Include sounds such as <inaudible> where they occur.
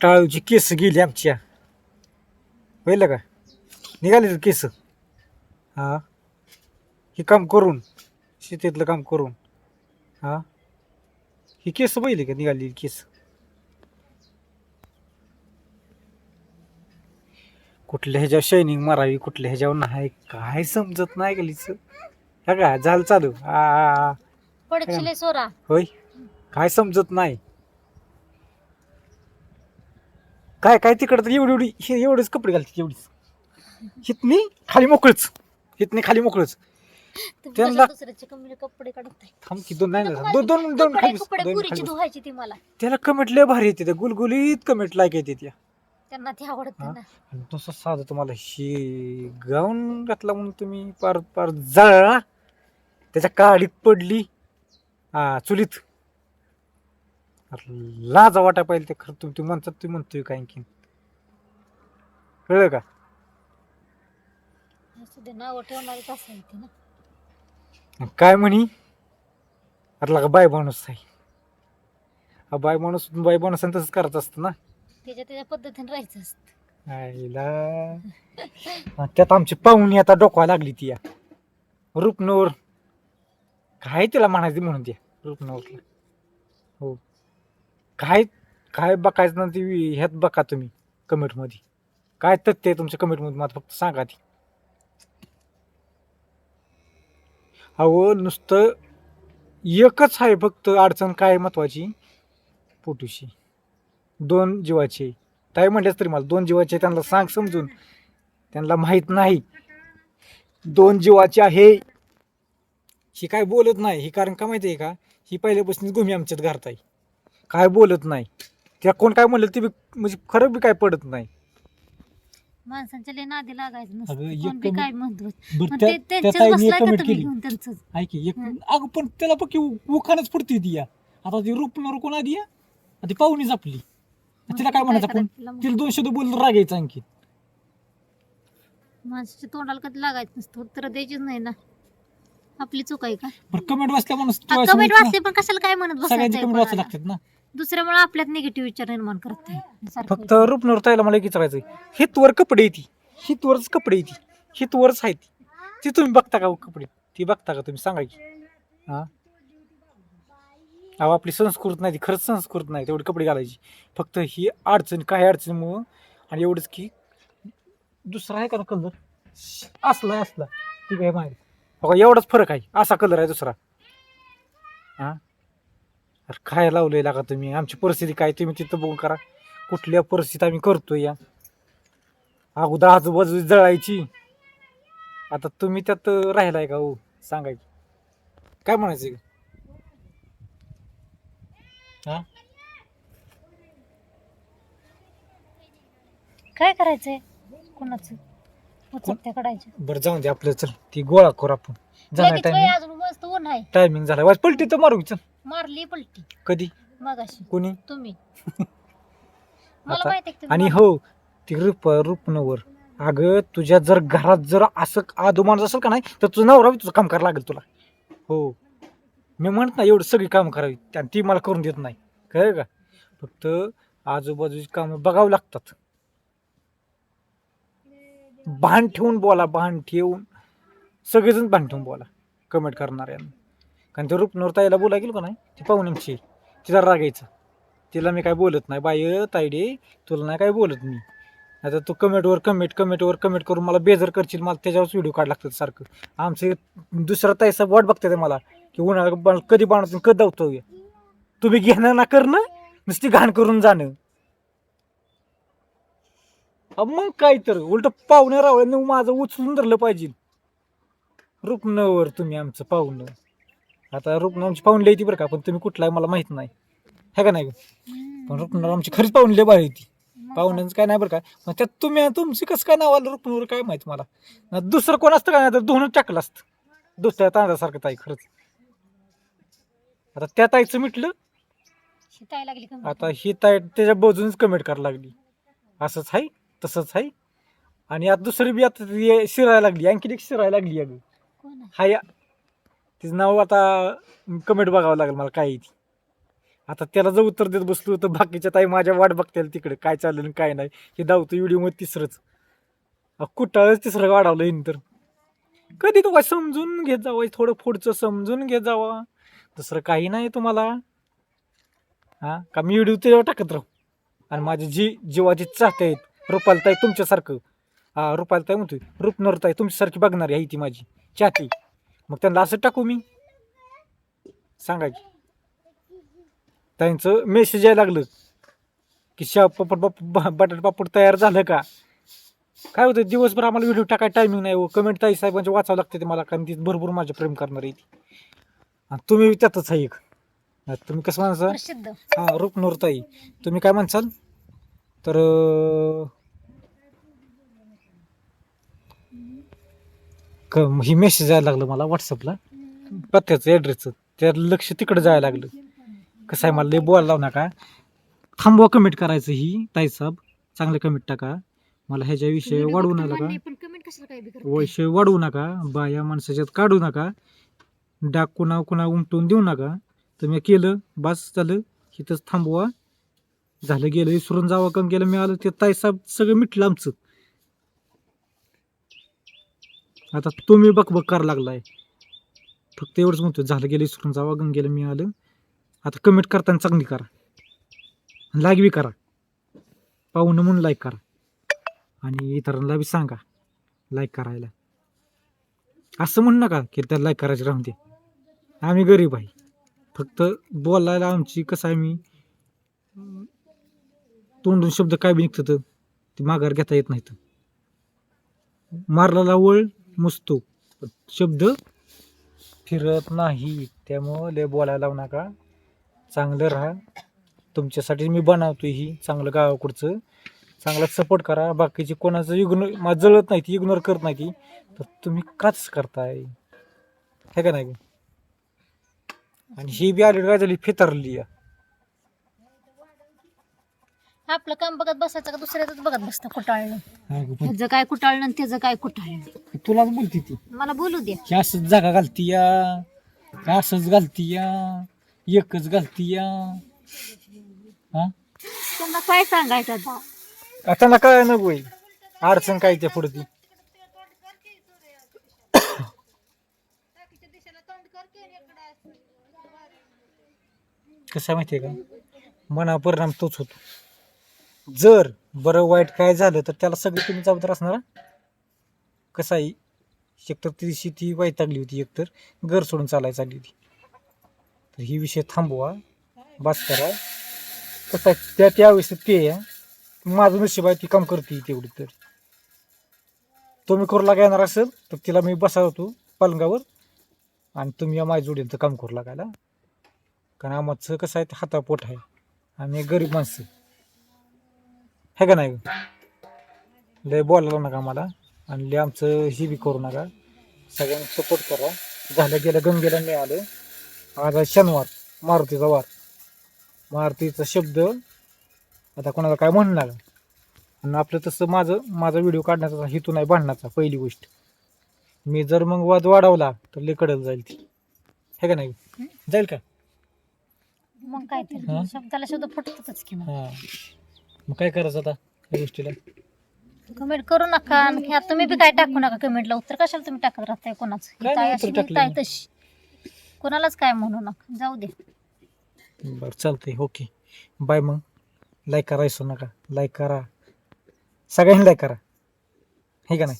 टाळूची केस गेली आमच्या. पहिलं का? निघाले तर केस. हा. हे काम करून शेतीतलं काम करून. हा. ही केस पहिले का निघाली केस? कुठल्या ह्याच्यावर शायनिंग मारावी कुठल्या ह्याच्यावर नाही काय समजत नाही गलीच हा का झालं चालू. आ, आ, आ. पडचिले सोरा. होय. काय समजत नाही. काय काय तिकडं तर एवढी एवढी हे एवढेच कपडे घालते एवढीच. हितनी खाली मोकळच. हितनी खाली मोकळच. तुम्ही त्यांना- कशा दुसऱ्याचे कमी कपडे काढत आहे? थांब की दोन नाही दोन दोन दोन कपडे खाली कपडे दोन पुरीची खाली बस. धुवायची ती मला. त्याला कमेंट लय भारी येते त्या गुलगुलीत कमेंट लाईक येते त्या. त्यांना ती आवडत हा? ना. आणि तसं साधं तुम्हाला हे गाऊन घातला म्हणून तुम्ही पार पार जळला. त्याच्या काडीत पडली. हा चुलीत. अरे लाजा वाटा पाहिजे ते खरं तुम्ही तुम्ही म्हणतात तुम्ही म्हणतोय काय आणखीन? कळलं का? असू दे नाव ठेवणारीच असेल ती ना. आणि काय म्हणी? अरे का बाय माणूस आहे. हा बाय माणूस बाय माणूस तसंच करत असतं ना. त्याच्या त्याच्या पद्धतीने राहायचं असतं. आईला. आणि त्यात आमची पाहुणी आता डोकवा लागली ती या. काय तिला म्हणायचं म्हणून त्या रुपनवरला हो. काय काय बघायचं ना ती ह्यात बघा तुम्ही कमेंटमध्ये. काय तथ्य आहे तुमच्या कमेंटमध्ये मला फक्त सांगा ती. अहो नुसतं एकच आहे फक्त अडचण काय महत्वाची? पोटूशी. दोन जीवाची. ताई म्हटल्यास तरी मला दोन जीवाचे त्यांना सांग समजून. त्यांना माहीत नाही. दोन जीवाचे आहे. ही काय बोलत नाही. ही कारण का माहिती आहे का? ही पहिल्यापासून घुमी आमच्यात घरात आहे काय बोलत नाही. त्या कोण काय म्हणलं ते बी म्हणजे खरं बी काय पडत नाही. माणसांच्या लय नादी लागायचं अगं, नसतं एक कोण बी कमी- काय म्हणतो बरं मग त्या- ते त्या त्यांच्याच ताईने बसलाय का comment तुम्ही केली. घेऊन त्यांचंच ऐक एक हं. अगं पण त्याला पक्की उखानच फुटते ती या. आता ती कोण आधी या? ती आपली मग तिला काय म्हणायचं आपण? करायचं तिला मग? तिला दोन शब्द बोलून रागायचं आणखी. माणसाच्या तोंडाला कधी लागायचं नसतं. उत्तर द्यायचीच नाही ना. आपली चूक आहे का? बरं कमेंट वाचल्या माणूस कमेंट वाचते पण कशाला काय म्हणत सगळ्यांची बसायचं कमेंट वाचायला लागतात ना. दुसऱ्यामुळे आपल्यात निगेटिव्ह विचार निर्माण करत आहे फक्त रुपनवर ताईला मला एक विचारायचं हितवर कपडे येते. हितवरच कपडे येते. हितवरच आहे ती. ती तुम्ही बघता का हो कपडे? ती बघता का तुम्ही? सांगा की. अहो आपली संस्कृत नाही ती. खरंच संस्कृत नाही. तेवढे कपडे घालायची. फक्त ही अडचण काही अडचणीमुळं आणि एवढंच की दुसरा आहे का ना कलर असला असला. ठीक आहे माहिती. बघा एवढाच फरक आहे. असा कलर आहे दुसरा. हां? अरे काय लावलंय लागा तुम्ही? आमची परिस्थिती काय? तुम्ही तिथं बघून करा. कुठल्या परिस्थितीत आम्ही करतोय या. अगोदर आजूबाजू जळायची. आता तुम्ही त्यात राहिलाय का हो? सांगा की. काय म्हणायचं हा? काय करायचंय? कोणाचं? काढायच्या बरं जाऊन दे आपलं. चल ती गोळा करू आपण. लगेच वय टायमिंग अजून मस्त ऊन आहे? टायमिंग झाला. वाज पलटी तर मारू चल मारली पलटी. कधी? मगाशी. कोणी? तुम्ही. <laughs> मला आता- माहिती आहे की तुम्ही आणि मारली. हो ती रूप रूपनवर. अगं तुझ्या जर घरात जर असं आदू माणूस असेल का नाही तर तुझं नवरा बी तुझं काम करायला लागेल तुला. हो. मी म्हणत नाही एवढं सगळी कामं करावी आणि ती मला करून देत नाही. कळलं का? फक्त आजूबाजूची कामं बघावं लागतात. भान ठेवून बोला भान ठेवून. सगळेजण भान बोला. कमेंट करणाऱ्यांना. कारण ते रूपनवर ताईला बोला गेलो का नाही? ती पाहुण्यांची. तिला रागायचं. तिला मी काय बोलत नाही. बाय ताईडे तुला नाही काय बोलत मी. आता तू कमेंटवर कमेंट कमेंटवर कमेंट करून मला बेजर करशील. मला त्याच्यावरच व्हिडिओ काढ लागतात सारखं. आमचे दुसरा ताईसा वाट बघते मला. की उन्हाळा कधी बाणवतो कधी धावतो तुम्ही घेणं ना करणं नुसती घाण करून जाणं. अ मग काय तर? उलट पाहुणे रावळ्यानं माझं उचलून धरलं पाहिजे. रुपनवर तुम्ही आमचं पाहुणं. आता रुपन आमची पाहुणी लई ती बरं का पण तुम्ही कुठला आहे मला माहीत नाही. है का नाही. पण रुपनवर आमची खरीच पाहुणी लई भारी होती. पाहुण्यांचं काय नाही बरं का मग त्यात तुम्ही तुमची कसं काय नाव आलं रुपनवर काय माहीत मला. ना दुसरं कोण असतं का नाही तर धुणं टाकलं असतं. दुसऱ्या तांदळासारखं ताई खरंच. आता त्या ताईचं मिटलं शिताय लागली का आता ही ताई त्याच्या बाजूनच कमेंट करायला लागली. असंच आहे तसंच आहे आणि आता दुसरी बी आता शिरायला लागली आणखी एक शिरायला लागली अगं? हाय तिचं नाव आता कमेंट बघावं लागेल मला काय आहे ती. आता त्याला जर उत्तर देत बसलो तर बाकीच्या ताई माझ्या वाट बघतील तिकडे काय चाललं आणि काय नाही. हे धावतं व्हिडिओमध्ये तिसरंच. अहो, कुठाळच तिसरं वाढवलं येईन तर. कधी तो समजून घेत जावं थोडं पुढचं समजून घेत जावा. दुसरं काही नाही तुम्हाला. हा का मी व्हिडिओ त्याच्यावर टाकत राहू? आणि माझी जी जीवाची चाहते आहेत रुपालताई तुमच्यासारखं. हा रुपालताई म्हणतोय रुपनरताई तुमच्यासारखी बघणारी आहे ती माझी. चाहती. मग त्यांना असं टाकू मी. सांगा की त्यांचं मेसेज यायला लागलं. की शा पापड बाप बा- बटाटा पापड तयार झालं का? काय होतं दिवसभर आम्हाला व्हिडिओ टाकाय टायमिंग नाही कमेंट ताई साहेबांचे वाचावं लागते ते मला कारण ती भरपूर माझे प्रेम करणार आहे ती. आणि तुम्ही त्यातच आहे एक. तुम्ही कसं प्रसिद्ध. हा रूपनूर ताई. तुम्ही काय म्हणसाल तर क- ही मेसेज यायला लागलं मला व्हॉट्सअपला पत्त्याचं ॲड्रेसचं त्या लक्ष तिकडे जायला लागलं. कसं आहे मला लय बोलायला लावू नका. थांबवा कमेंट करायचं ही ताई साहेब. चांगलं कमेंट टाका. मला ह्याच्याविषयी वाढवू नका? वैषय वाढवू नका. बाया माणसाच्यात काढू नका. डाग कुणा कुणा उमटून देऊ नका. तुम्ही केलं बस झालं इथंच थांबवा. झालं गेलं विसरून जावं कम गेलं मिळालं ते ताईसाहेब सगळं मिटलं आमचं. आता तुम्ही बकबक बक करायला लागलाय. फक्त एवढंच म्हणतो झालं गेलं विसरून जावा गंग गेलं आलं. आता कमेंट करताना चांगली करा. लाईक बी करा. पाहून म्हणून लाईक करा. आणि इतरांना बी सांगा लाईक करायला. असं म्हणू नका की त्याला लाईक करायचे राहून दे. आम्ही गरीब आहे. फक्त बोलायला आमची कसं आहे मी तोंडून शब्द काय बी निघतं ते माघार घेता येत नाहीत. मारलेला वळ मुसतो. शब्द फिरत नाही. त्यामुळं लय बोलायला लावू नका. चांगलं राहा. तुमच्यासाठी मी बनवतो ही चांगलं गावाकडचं चांगला सपोर्ट करा. बाकीचे कोणाचं इग्नोर माझं जळत नाही ती इग्नोर करत नाही ती. तर तुम्ही काच करताय. हे का नाही? आणि ही बी आली काय झाली फेतरली. आहे. आपलं काम बघत बसायचं का दुसऱ्याच बघत बसतं कुटाळलं? गं, पण ह्याचं काय कुटाळलं आणि त्याचं काय कुटाळलं? तुलाच बोलती ती. मला बोलू द्या. की असंच जागा घालती या का असंच घालती या एकच घालती या हा? त्यांना काय सांगायचं आता? आता ना काय नको. अडचण काय त्या पुढे ती? कसं आहे माहितीये का? मना परिणाम तोच होतो. जर बरं वाईट काय झालं तर त्याला सगळं तुम्ही जबाबदार असणार कसं आहे? एकतर ती शेती वैतागली होती एकतर घर सोडून चालायला चालली होती. तर ही विषय थांबवा बास करा. कसं आहे त्या त्या ते माझं नशीब आहे ती काम करते तेवढी तर. तुम्ही करू लागा येणार असेल तर तिला मी बसावतो पलंगावर आणि तुम्ही या माझ्या तर काम करू लागायला. कारण आमचं कसं आहे ते हातापोट आहे. आम्ही गरीब माणसं. हे का नाही? लय बोलायला नका मला आणि लय आमचं ही बी करू नका. सगळ्यांनी सपोर्ट करा. झालं गेलं गंगेला मिळालं आज आहे शनिवार मारुतीचा वार. मारुतीचा शब्द आता कोणाला काय म्हणू नका आणि आपलं तसं माझं माझा व्हिडिओ काढण्याचा हेतू नाही भांडण्याचा पहिली गोष्ट. मी जर मग वाद वाढवला तर लय कडल जाईल ती. हे का नाही? जाईल का? मग काय? शब्दाला शब्द फुटतच की मग. हां. मग काय करायचं आता या गोष्टीला? कमेंट करू नका. आणि ह्यात तुम्ही बी काय टाकू नका कमेंटला उत्तर कशाला तुम्ही टाकत राहताय कोणाचं? काय नाही ताई उत्तर अशी टाकलं ताई मी. तशी. कोणालाच काय म्हणू नका. जाऊ दे. बरं चालतंय. ओके. बाय मग. लाईक करा विसरू नका. लाईक करा. सगळ्यांनी लाईक करा. हे का नाही?